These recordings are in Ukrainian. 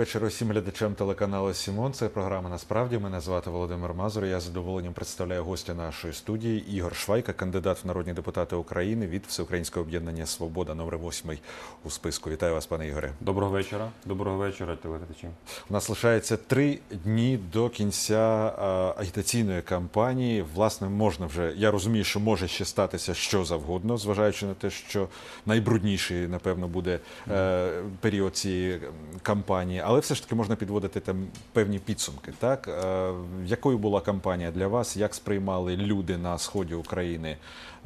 Вечора всім глядачам телеканалу Сімон. Це програма насправді. Мене звати Володимир Мазур. Я з задоволенням представляю гостя нашої студії Ігор Швайка, кандидат в народні депутати України від Всеукраїнського об'єднання Свобода, номер 8 у списку. Вітаю вас, пане Ігоре. Доброго вечора. Доброго вечора, телеглядачі. У нас лишається три дні до кінця агітаційної кампанії. Власне, можна вже. Я розумію, що може ще статися що завгодно, зважаючи на те, що найбрудніший, напевно, буде е, період цієї кампанії, але все ж таки можна підводити там певні підсумки. Так е, якою була кампанія для вас? Як сприймали люди на сході України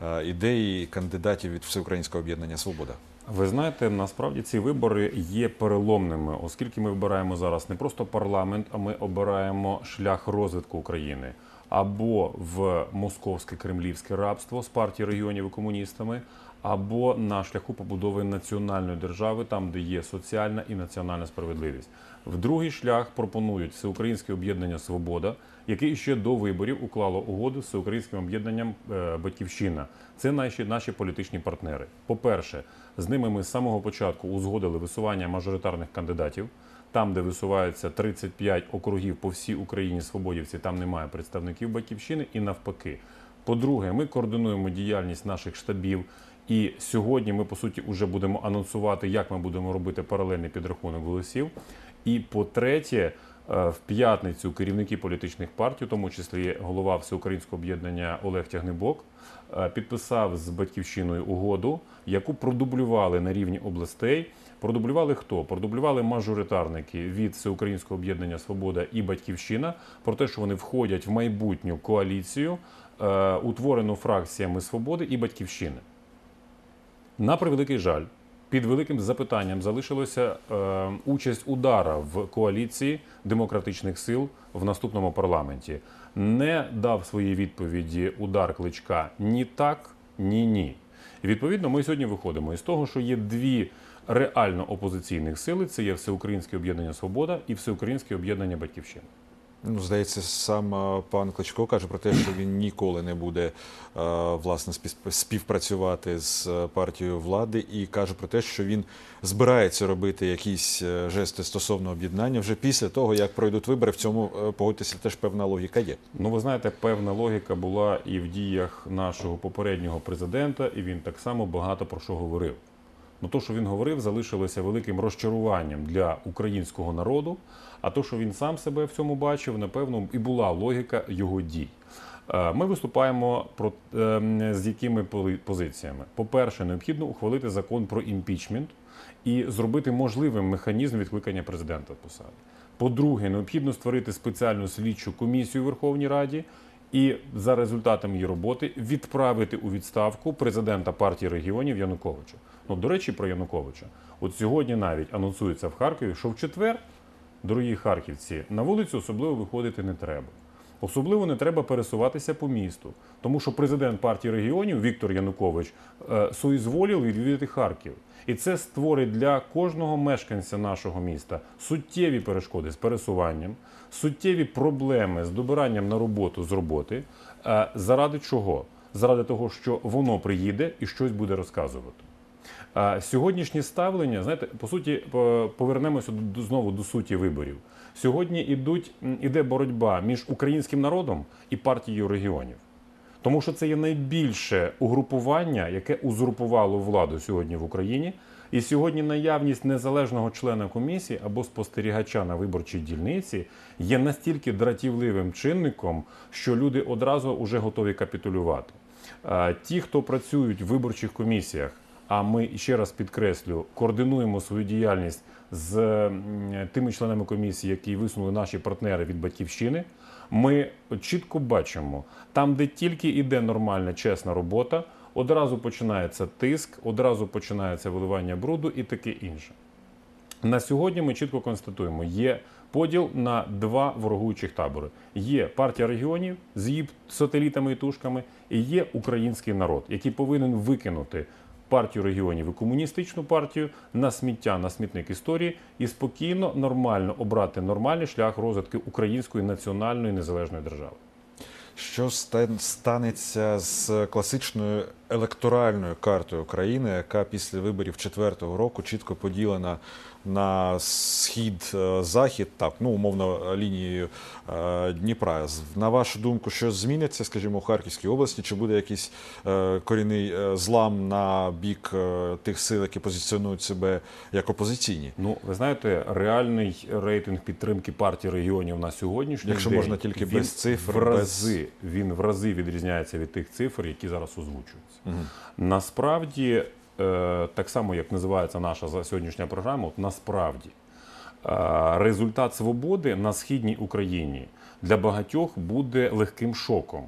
е, ідеї кандидатів від Всеукраїнського об'єднання Свобода? Ви знаєте, насправді ці вибори є переломними, оскільки ми вибираємо зараз не просто парламент, а ми обираємо шлях розвитку України або в московське кремлівське рабство з партії регіонів і комуністами, або на шляху побудови національної держави, там де є соціальна і національна справедливість. В другий шлях пропонують всеукраїнське об'єднання Свобода, яке ще до виборів уклало угоду з всеукраїнським об'єднанням е, Батьківщина. Це наші наші політичні партнери. По-перше, з ними ми з самого початку узгодили висування мажоритарних кандидатів. Там, де висуваються 35 округів по всій Україні свободівці, там немає представників батьківщини і навпаки. По-друге, ми координуємо діяльність наших штабів. І сьогодні ми по суті вже будемо анонсувати, як ми будемо робити паралельний підрахунок голосів. І по-третє, е, в п'ятницю керівники політичних партій, у тому числі голова всеукраїнського об'єднання Олег Тягнебок, е, підписав з батьківщиною угоду, яку продублювали на рівні областей. Продублювали хто? Продублювали мажоритарники від Всеукраїнського об'єднання Свобода і Батьківщина про те, що вони входять в майбутню коаліцію, е, утворену фракціями Свободи і Батьківщини. На превеликий жаль, під великим запитанням залишилася е, участь удара в коаліції демократичних сил в наступному парламенті. Не дав свої відповіді удар кличка ні так, ні ні. І відповідно, ми сьогодні виходимо із того, що є дві реально опозиційних сили: це є Всеукраїнське об'єднання Свобода і Всеукраїнське об'єднання Батьківщина. Ну, здається, сам е, пан Кличко каже про те, що він ніколи не буде е, власне спів- співпрацювати з е, партією влади, і каже про те, що він збирається робити якісь жести стосовно об'єднання вже після того, як пройдуть вибори. В цьому погодьтеся, теж певна логіка є. Ну, ви знаєте, певна логіка була і в діях нашого попереднього президента, і він так само багато про що говорив. Ну, то, що він говорив, залишилося великим розчаруванням для українського народу. А то, що він сам себе в цьому бачив, напевно, і була логіка його дій. Е, Ми виступаємо про ем, з якими позиціями. По-перше, необхідно ухвалити закон про імпічмент і зробити можливим механізм відкликання президента з посади. По-друге, необхідно створити спеціальну слідчу комісію Верховній Раді і за результатами її роботи відправити у відставку президента партії регіонів Януковича. Ну, до речі, про Януковича. От сьогодні навіть анонсується в Харкові, що в четвер, дорогі харківці, на вулицю особливо виходити не треба. Особливо не треба пересуватися по місту, тому що президент партії регіонів Віктор Янукович е, соізволів відвідати Харків. І це створить для кожного мешканця нашого міста суттєві перешкоди з пересуванням, суттєві проблеми з добиранням на роботу з роботи. Е, Заради чого? Заради того, що воно приїде і щось буде розказувати. Сьогоднішнє ставлення, знаєте, по суті, повернемося знову до суті виборів. Сьогодні ідуть, іде боротьба між українським народом і партією регіонів. Тому що це є найбільше угрупування, яке узурпувало владу сьогодні в Україні. І сьогодні наявність незалежного члена комісії або спостерігача на виборчій дільниці є настільки дратівливим чинником, що люди одразу вже готові капітулювати. Е, Ті, хто працюють в виборчих комісіях, а ми ще раз підкреслю, координуємо свою діяльність з тими членами комісії, які висунули наші партнери від батьківщини. Ми чітко бачимо, там, де тільки йде нормальна, чесна робота, одразу починається тиск, одразу починається виливання бруду і таке інше. На сьогодні ми чітко констатуємо, є поділ на два ворогуючих табори. Є партія регіонів з її сателітами і тушками, і є український народ, який повинен викинути партію регіонів і комуністичну партію на сміття, на смітник історії і спокійно, нормально обрати нормальний шлях розвитку української національної незалежної держави. Що станеться з класичною електоральною картою України, яка після виборів четвертого року чітко поділена на схід, е, захід, так, ну умовно лінією е, Дніпра. На вашу думку, що зміниться, скажімо, у Харківській області? Чи буде якийсь е, корінний злам на бік тих сил, які позиціонують себе як опозиційні? Ну, ви знаєте, реальний рейтинг підтримки партії регіонів на сьогоднішній Якщо день, можна тільки без цифр, в рази, він в рази відрізняється від тих цифр, які зараз озвучуються. Насправді, е, так само як називається наша за- сьогоднішня програма, от насправді е, результат свободи на східній Україні для багатьох буде легким шоком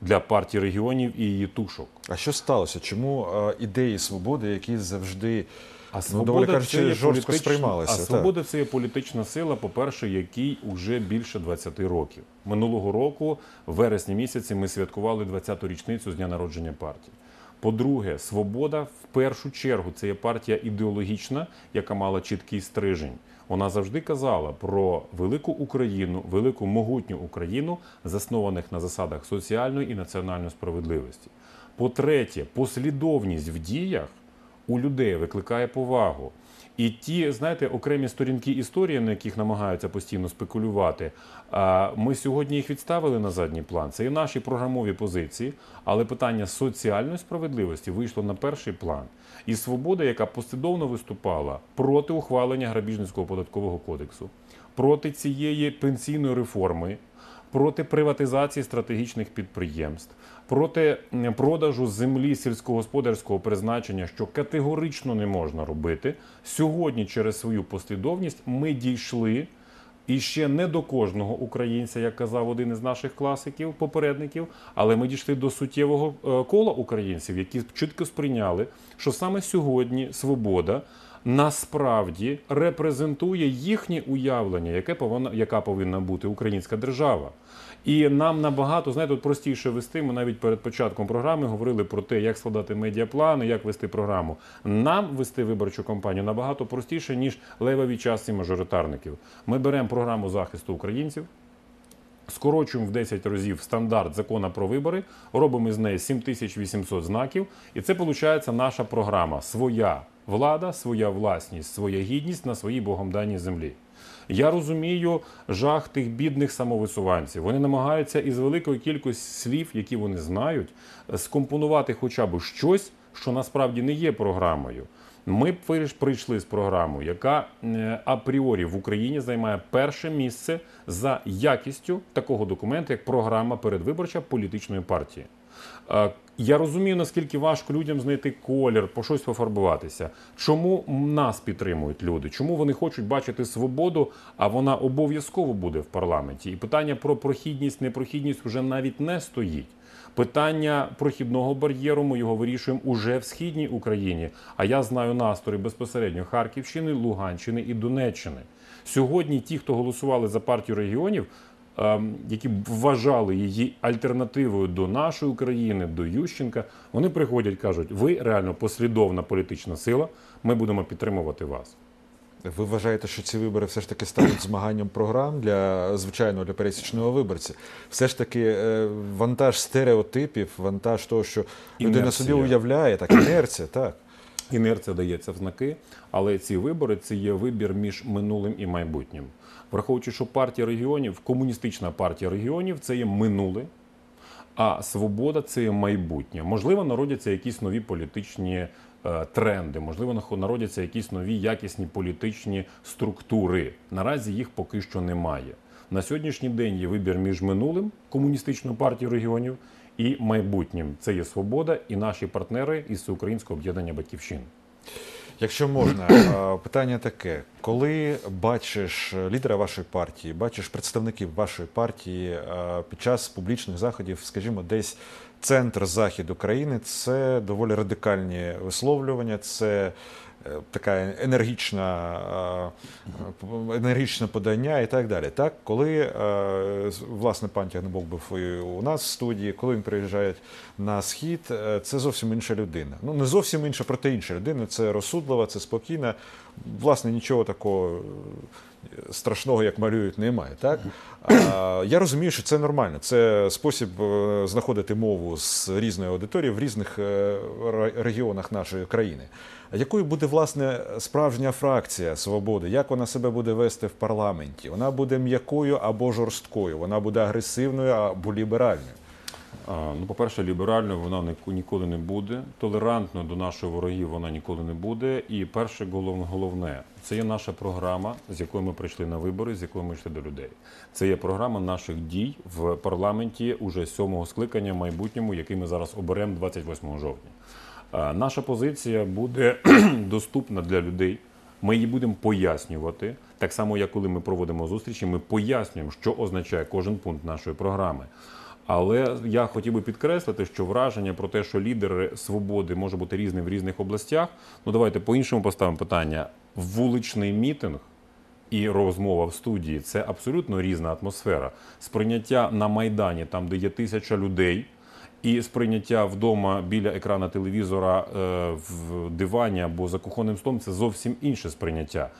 для партії регіонів і її тушок. А що сталося? Чому е, ідеї свободи, які завжди А ну, доволі кажучи, жорстко сприймалися? А свобода це є політична сила, по-перше, якій уже більше 20 років. Минулого року, в вересні місяці, ми святкували 20-ту річницю з дня народження партії. По-друге, свобода в першу чергу це є партія ідеологічна, яка мала чіткий стрижень. Вона завжди казала про велику Україну, велику могутню Україну, заснованих на засадах соціальної і національної справедливості. По-третє, послідовність в діях у людей викликає повагу. І ті, знаєте, окремі сторінки історії, на яких намагаються постійно спекулювати, ми сьогодні їх відставили на задній план. Це і наші програмові позиції, але питання соціальної справедливості вийшло на перший план. І свобода, яка послідовно виступала проти ухвалення грабіжницького податкового кодексу, проти цієї пенсійної реформи, проти приватизації стратегічних підприємств, проти продажу землі сільськогосподарського призначення, що категорично не можна робити. Сьогодні, через свою послідовність, ми дійшли. І ще не до кожного українця, як казав один із наших класиків, попередників, але ми дійшли до суттєвого е, кола українців, які чітко сприйняли, що саме сьогодні свобода насправді репрезентує їхнє уявлення, яке повинна, яка повинна бути українська держава. І нам набагато знаєте, от простіше вести. Ми навіть перед початком програми говорили про те, як складати медіаплани, як вести програму. Нам вести виборчу кампанію набагато простіше ніж левовій частці мажоритарників. Ми беремо програму захисту українців. Скорочуємо в 10 разів стандарт закону про вибори, робимо з неї 7800 знаків, і це виходить наша програма Своя влада, своя власність, своя гідність на своїй богом даній землі. Я розумію жах тих бідних самовисуванців. Вони намагаються із великої кількості слів, які вони знають, скомпонувати хоча б щось, що насправді не є програмою. Ми прийшли з програмою, яка е, апріорі в Україні займає перше місце за якістю такого документу, як програма передвиборча політичної партії. Я розумію, наскільки важко людям знайти колір, по щось пофарбуватися. Чому нас підтримують люди? Чому вони хочуть бачити свободу, а вона обов'язково буде в парламенті? І питання про прохідність, непрохідність вже навіть не стоїть. Питання прохідного бар'єру ми його вирішуємо уже в східній Україні. А я знаю настрої безпосередньо Харківщини, Луганщини і Донеччини. Сьогодні ті, хто голосували за партію регіонів, які б вважали її альтернативою до нашої України, до Ющенка, вони приходять, кажуть: ви реально послідовна політична сила. Ми будемо підтримувати вас. Ви вважаєте, що ці вибори все ж таки стануть змаганням програм для звичайного для пересічного виборця? Все ж таки е, вантаж стереотипів, вантаж того, що людина собі уявляє, так інерція, так. Інерція дається в знаки, але ці вибори це є вибір між минулим і майбутнім. Враховуючи, що партія регіонів, комуністична партія регіонів це є минуле, а свобода це є майбутнє. Можливо, народяться якісь нові політичні е, тренди, можливо, народяться якісь нові якісні політичні структури. Наразі їх поки що немає. На сьогоднішній день є вибір між минулим комуністичною партією регіонів і майбутнім. Це є свобода і наші партнери із Всеукраїнського об'єднання батьківщин. Якщо можна, питання таке: коли бачиш лідера вашої партії, бачиш представників вашої партії під час публічних заходів, скажімо, десь центр захід України, це доволі радикальні висловлювання, це така енергічна, е, енергічне подання і так далі. Так, коли е, власне пан Тягнебок був у нас в студії, коли він приїжджає на схід, е, це зовсім інша людина. Ну не зовсім інша, проте інша людина. Це розсудлива, це спокійна. Власне, нічого такого страшного, як малюють, немає. Так? А, я розумію, що це нормально. Це спосіб е, знаходити мову з різної аудиторії в різних е, регіонах нашої країни. А якою буде власне справжня фракція свободи? Як вона себе буде вести в парламенті? Вона буде м'якою або жорсткою, вона буде агресивною або ліберальною. Ну, по-перше, ліберальною вона ні- ніколи не буде. Толерантною до наших ворогів вона ніколи не буде. І перше голов- головне це є наша програма, з якою ми прийшли на вибори, з якою ми йшли до людей. Це є програма наших дій в парламенті уже сьомого скликання в майбутньому, який ми зараз оберемо 28 жовтня. Наша позиція буде доступна для людей. Ми її будемо пояснювати. Так само, як коли ми проводимо зустрічі, ми пояснюємо, що означає кожен пункт нашої програми. Але я хотів би підкреслити, що враження про те, що лідер свободи може бути різним в різних областях. Ну давайте по-іншому поставимо питання. Вуличний мітинг і розмова в студії це абсолютно різна атмосфера. Сприйняття на майдані, там де є тисяча людей, і сприйняття вдома біля екрана телевізора е, в дивані або за кухонним столом це зовсім інше сприйняття.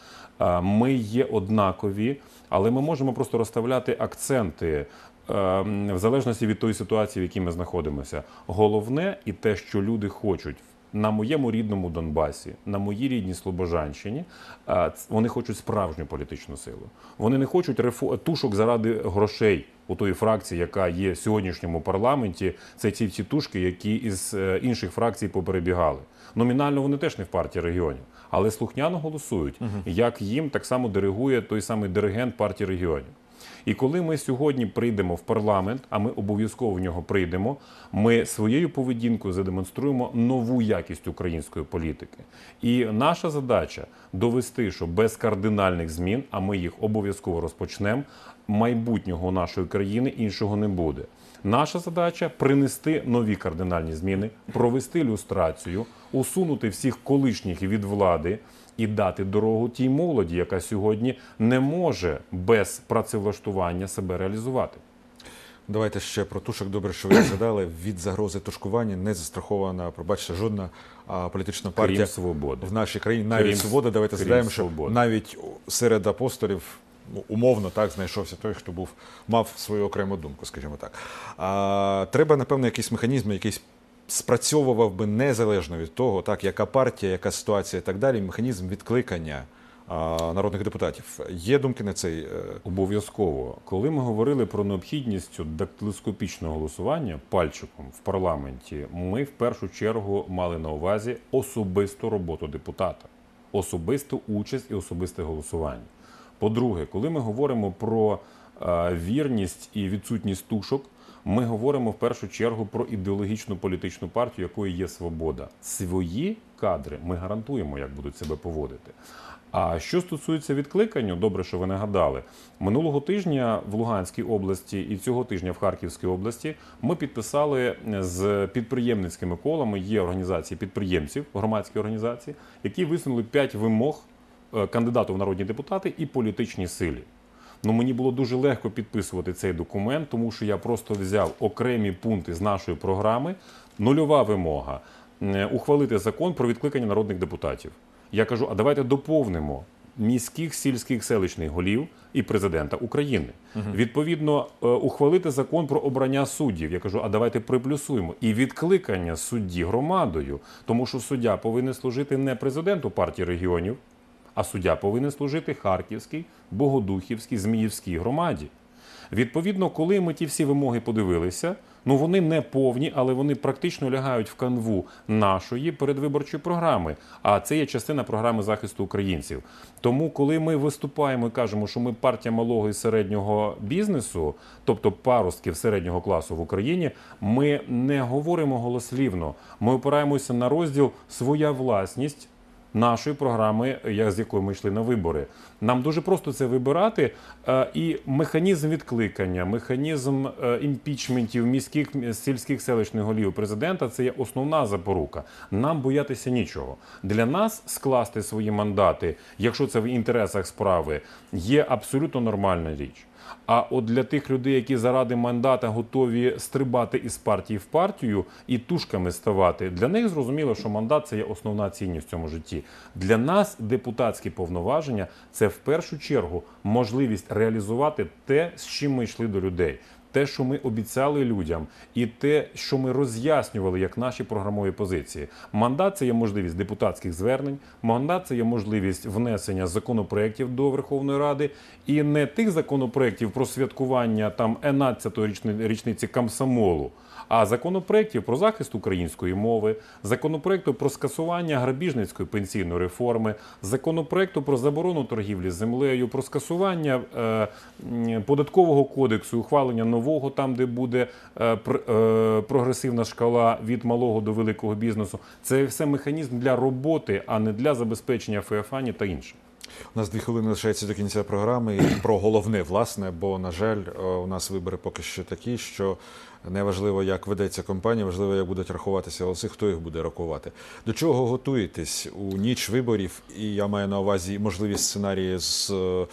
Е, Ми є однакові, але ми можемо просто розставляти акценти в залежності від тої ситуації, в якій ми знаходимося. Головне і те, що люди хочуть. На моєму рідному Донбасі, на моїй рідній Слобожанщині, е, вони хочуть справжню політичну силу. Вони не хочуть рефо- тушок заради грошей у тої фракції, яка є в сьогоднішньому парламенті. Це ті ті тушки, які із е, інших фракцій поперебігали. Номінально вони теж не в партії регіонів, але слухняно голосують. Як їм так само диригує той самий диригент партії регіонів. І коли ми сьогодні прийдемо в парламент, а ми обов'язково в нього прийдемо, ми своєю поведінкою задемонструємо нову якість української політики. І наша задача довести, що без кардинальних змін, а ми їх обов'язково розпочнемо, майбутнього нашої країни іншого не буде. Наша задача принести нові кардинальні зміни, провести люстрацію, усунути всіх колишніх від влади і дати дорогу тій молоді, яка сьогодні не може без працевлаштування себе реалізувати. Давайте ще про тушок. Добре, що ви згадали. Від загрози тушкування не застрахована, пробачте, жодна а, політична партія Крім свободи. в нашій країні. Навіть Крім- свобода, давайте крім згадаємо, що свободи. навіть серед апостолів. ну, Умовно так знайшовся той, хто був мав свою окрему думку, скажімо так. А, треба, напевно, якийсь механізм, якийсь спрацьовував би незалежно від того, так яка партія, яка ситуація і так далі. Механізм відкликання народних депутатів. Є думки на цей е, Обов'язково, коли ми говорили про необхідність дактилоскопічного голосування пальчиком в парламенті, ми в першу чергу мали на увазі особисту роботу депутата, особисту участь і особисте голосування. По-друге, коли ми говоримо про е, вірність і відсутність тушок, ми говоримо в першу чергу про ідеологічну політичну партію, якою є свобода. Свої кадри ми гарантуємо, як будуть себе поводити. А що стосується відкликання, добре, що ви нагадали. Минулого тижня в Луганській області і цього тижня в Харківській області ми підписали з підприємницькими колами. Є організації підприємців, громадські організації, які висунули п'ять вимог е, кандидату в народні депутати і політичній силі. Ну мені було дуже легко підписувати цей документ, тому що я просто взяв окремі пункти з нашої програми. Нульова вимога е, ухвалити закон про відкликання народних депутатів. Я кажу, а давайте доповнимо міських, сільських, селищних голів і президента України. Відповідно, е, ухвалити закон про обрання суддів. Я кажу, а давайте приплюсуємо і відкликання судді громадою, тому що суддя повинен служити не президенту партії регіонів, а суддя повинен служити Харківській, Богодухівській, Зміївській громаді. Відповідно, коли ми ті всі вимоги подивилися, ну вони не повні, але вони практично лягають в канву нашої передвиборчої програми. А це є частина програми захисту українців. Тому, коли ми виступаємо і кажемо, що ми партія малого і середнього бізнесу, тобто паростків середнього класу в Україні, ми не говоримо голослівно. Ми опираємося на розділ своя власність нашої програми, я- з якою ми йшли на вибори. Нам дуже просто це вибирати. е, І механізм відкликання, механізм е, імпічментів міських сільських селищних голів президента це є основна запорука. Нам боятися нічого. Для нас скласти свої мандати, якщо це в інтересах справи, є абсолютно нормальна річ. А от для тих людей, які заради мандата готові стрибати із партії в партію і тушками ставати, для них зрозуміло, що мандат це є основна цінність в цьому житті. Для нас депутатські повноваження це в першу чергу можливість реалізувати те, з чим ми йшли до людей. Те, що ми обіцяли людям, і те, що ми роз'яснювали як наші програмові позиції. Мандат це є можливість депутатських звернень, мандат це є можливість внесення законопроєктів до Верховної Ради, і не тих законопроєктів про святкування там 11-ї річниці комсомолу, а законопроєктів про захист української мови, законопроєкту про скасування грабіжницької пенсійної реформи, законопроєкту про заборону торгівлі землею, про скасування е, податкового кодексу, ухвалення нового, там де буде е, е, прогресивна шкала від малого до великого бізнесу. Це все механізм для роботи, а не для забезпечення ФЕФАНі та інше. У нас дві хвилини лишається до кінця програми. І про головне, власне, бо, на жаль, е, у нас вибори поки що такі, що не важливо, як ведеться кампанія, важливо, як будуть рахуватися голоси, хто їх буде рахувати. До чого готуєтесь у ніч виборів? І я маю на увазі можливі сценарії з, е,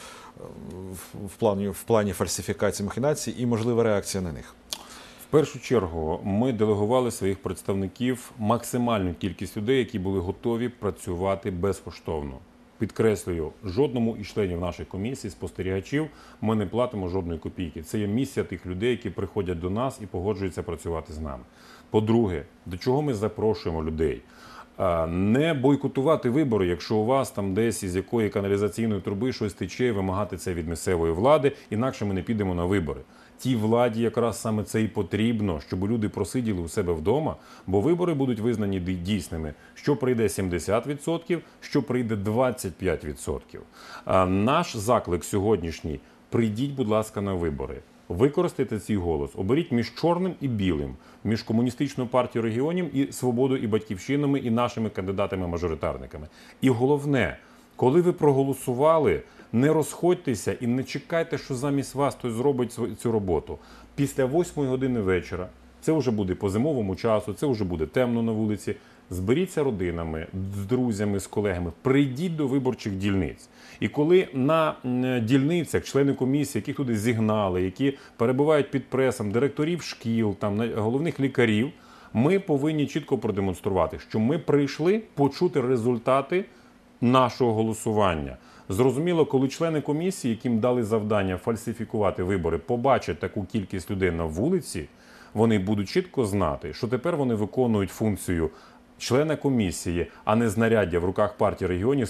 в, плані, в плані фальсифікації махінацій і можлива реакція на них. В першу чергу ми делегували своїх представників максимальну кількість людей, які були готові працювати безкоштовно. Підкреслюю, жодному із членів нашої комісії, спостерігачів, ми не платимо жодної копійки. Це є місія тих людей, які приходять до нас і погоджуються працювати з нами. По-друге, до чого ми запрошуємо людей? Не бойкотувати вибори, якщо у вас там десь із якої каналізаційної труби щось тече, вимагати це від місцевої влади, інакше ми не підемо на вибори. Тій владі якраз саме це і потрібно, щоб люди просиділи у себе вдома, бо вибори будуть визнані дійсними. Що прийде 70%, що прийде 25%. А наш заклик сьогоднішній: прийдіть, будь ласка, на вибори. Використайте цей голос, оберіть між чорним і білим, між комуністичною партією регіонів і свободою і батьківщинами, і нашими кандидатами-мажоритарниками. І головне, коли ви проголосували, не розходьтеся і не чекайте, що замість вас хтось зробить цю роботу. Після 8 години вечора це вже буде по зимовому часу, це вже буде темно на вулиці. Зберіться родинами, з друзями, з колегами, прийдіть до виборчих дільниць. І коли на дільницях члени комісії, які туди зігнали, які перебувають під пресом, директорів шкіл, там головних лікарів, ми повинні чітко продемонструвати, що ми прийшли почути результати нашого голосування. Зрозуміло, коли члени комісії, яким дали завдання фальсифікувати вибори, побачать таку кількість людей на вулиці, вони будуть чітко знати, що тепер вони виконують функцію члена комісії, а не знаряддя в руках партії регіонів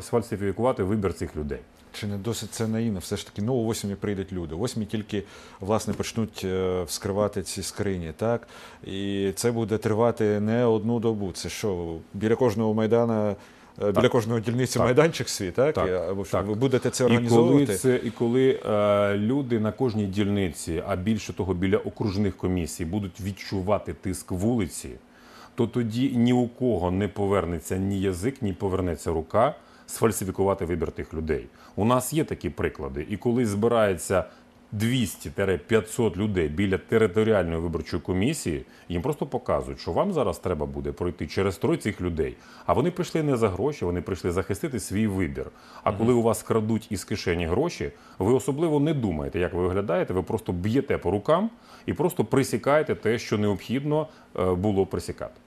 сфальсифікувати, вибір цих людей. Чи не досить це наївно? Все ж таки, ну, о 8 прийдуть люди. О 8 тільки власне почнуть е, вскривати ці скрині, так? І це буде тривати не одну добу. Це що, біля кожного майдана, е, біля кожного дільниці Так. майданчик свій, так? Так. І, або що, Так. ви будете це І коли, це, і коли е, люди на кожній дільниці, а більше того, біля окружних комісій, будуть відчувати тиск вулиці, то тоді ні у кого не повернеться ні язик, ні повернеться рука сфальсифікувати вибір тих людей. У нас є такі приклади. І коли збирається 200-500 людей біля територіальної виборчої комісії, їм просто показують, що вам зараз треба буде пройти через трой цих людей. А вони прийшли не за гроші, вони прийшли захистити свій вибір. А коли у вас крадуть із кишені гроші, ви особливо не думаєте, як ви виглядаєте, ви просто б'єте по рукам і просто присікаєте те, що необхідно е, було присікати.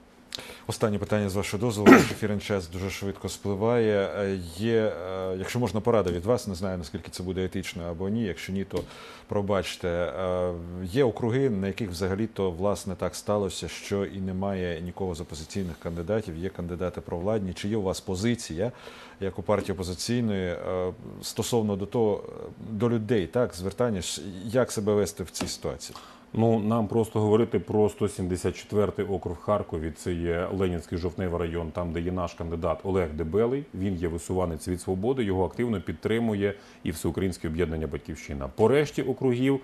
Останнє питання з вашого дозволу. наш Ефірний час дуже швидко спливає. Е, Є, е, якщо можна порада від вас, не знаю наскільки це буде етично або ні. Якщо ні, то пробачте. Е, Є округи, на яких взагалі то власне так сталося, що і немає нікого з опозиційних кандидатів. Є кандидати провладні. Чи є у вас позиція, як у партії опозиційної, стосовно до того до людей, так звертання як себе вести в цій ситуації? Ну нам просто говорити про 174 округ Харкові. Це є Ленінський жовтневий район, там де є наш кандидат Олег Дебелий. Він є висуванець від свободи. Його активно підтримує і всеукраїнське об'єднання Батьківщина. По решті округів е,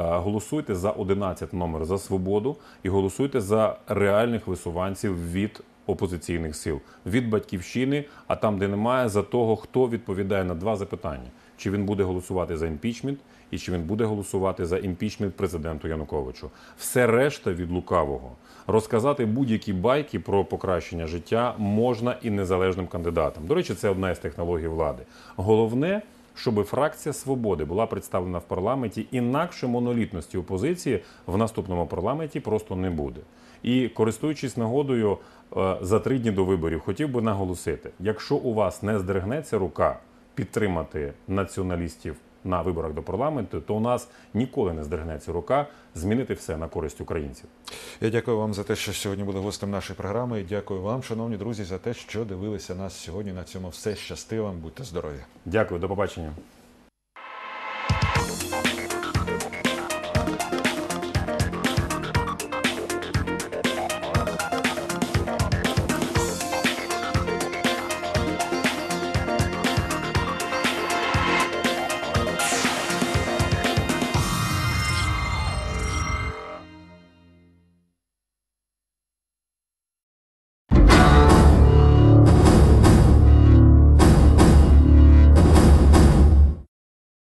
голосуйте за 11 номер за свободу і голосуйте за реальних висуванців від. Опозиційних сил від батьківщини, а там, де немає, за того, хто відповідає на два запитання: чи він буде голосувати за імпічмент, і чи він буде голосувати за імпічмент президенту Януковичу. Все решта від лукавого. Розказати будь-які байки про покращення життя можна і незалежним кандидатам. До речі, це одна із технологій влади. Головне щоб фракція свободи була представлена в парламенті. Інакше монолітності опозиції в наступному парламенті просто не буде. І користуючись нагодою за три дні до виборів, хотів би наголосити: якщо у вас не здригнеться рука підтримати націоналістів на виборах до парламенту, то у нас ніколи не здригнеться рука змінити все на користь українців. Я дякую вам за те, що сьогодні були гостем нашої програми. І дякую вам, шановні друзі, за те, що дивилися нас сьогодні. На цьому все щасти вам, будьте здорові. Дякую, до побачення.